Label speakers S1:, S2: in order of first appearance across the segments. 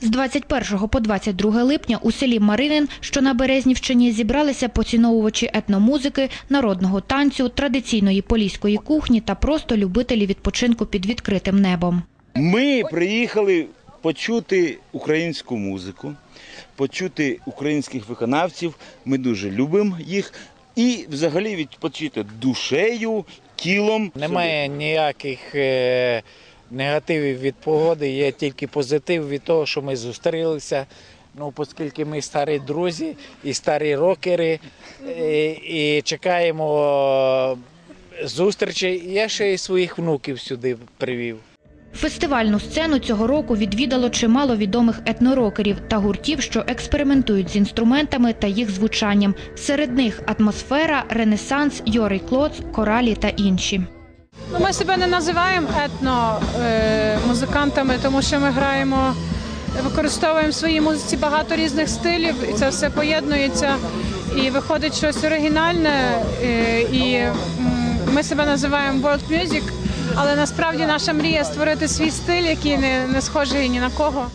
S1: З 21 по 22 липня у селі Маринин, що на Березнівщині, зібралися поціновувачі етномузики, народного танцю, традиційної поліської кухні та просто любителі відпочинку під відкритим небом.
S2: Ми приїхали почути українську музику, почути українських виконавців. Ми дуже любимо їх. І взагалі відпочити душею, тілом.
S3: Немає ніяких е, негативів від погоди, є тільки позитив від того, що ми зустрілися. Ну, оскільки ми старі друзі і старі рокери, е, і чекаємо зустрічі. Я ще й своїх внуків сюди привів.
S1: Фестивальну сцену цього року відвідало чимало відомих етнорокерів та гуртів, що експериментують з інструментами та їх звучанням. Серед них атмосфера, ренесанс, Йорий Клоц, коралі та інші.
S4: Ну, Ми себе не називаємо етно е, тому що ми граємо, використовуємо в своїй музиці багато різних стилів, і це все поєднується. І виходить щось оригінальне. е, і ми себе називаємо World Music, але насправді наша мрія створити свій стиль, який не, не схожий ні на кого.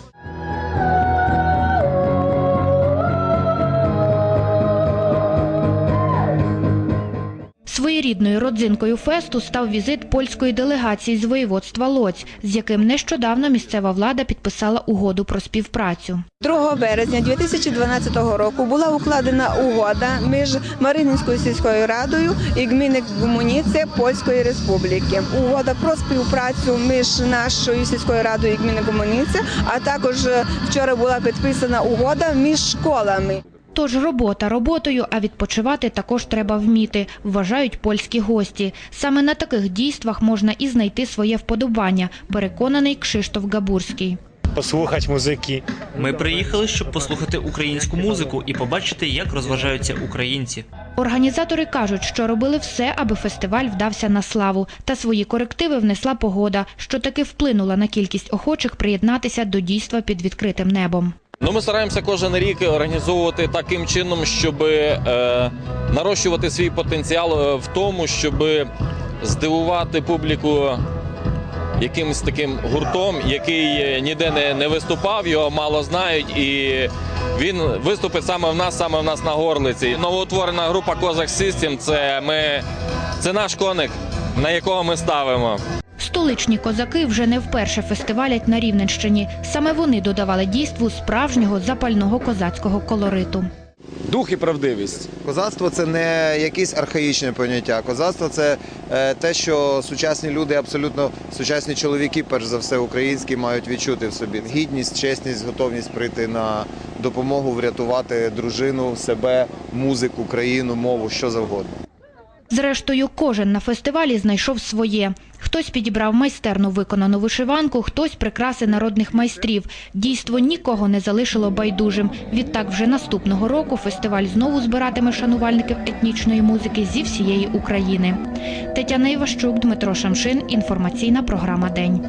S1: Своєрідною родзинкою фесту став візит польської делегації з воєводства Лоць, з яким нещодавно місцева влада підписала угоду про співпрацю.
S5: 2 березня 2012 року була укладена угода між Марининською сільською радою і гміни Гумуніце Польської Республіки. Угода про співпрацю між нашою сільською радою і гміни Гумуніце, а також е, вчора була підписана угода між школами.
S1: Тож робота роботою, а відпочивати також треба вміти, вважають польські гості. Саме на таких дійствах можна і знайти своє вподобання, переконаний Кшиштоф Габурський.
S6: послухати музики.
S7: Ми приїхали, щоб послухати українську музику і побачити, як розважаються українці.
S1: Організатори кажуть, що робили все, аби фестиваль вдався на славу. Та свої корективи внесла погода, що таки вплинула на кількість охочих приєднатися до дійства під відкритим небом.
S8: Ну, ми стараємося кожен рік організовувати таким чином, щоб е, нарощувати свій потенціал е, в тому, щоб здивувати публіку якимось таким гуртом, який е, ніде не, не виступав, його мало знають, і він виступить саме в нас, саме в нас на горлиці. Новоутворена група Козак System – це ми це наш коник, на якого ми ставимо.
S1: Столичні козаки вже не вперше фестивалять на Рівненщині. Саме вони додавали дійству справжнього запального козацького колориту.
S9: Дух і правдивість.
S10: Козацтво це не якесь архаїчне поняття. Козацтво це е, те, що сучасні люди, абсолютно сучасні чоловіки, перш за все, українські, мають відчути в собі. Гідність, чесність, готовність прийти на допомогу, врятувати дружину, себе, музику, країну, мову, що завгодно.
S1: Зрештою, кожен на фестивалі знайшов своє. Хтось підібрав майстерну виконану вишиванку, хтось прикраси народних майстрів. Дійство нікого не залишило байдужим. Відтак, вже наступного року фестиваль знову збиратиме шанувальників етнічної музики зі всієї України. Тетяна Іващук, Дмитро Шамшин. Інформаційна програма День.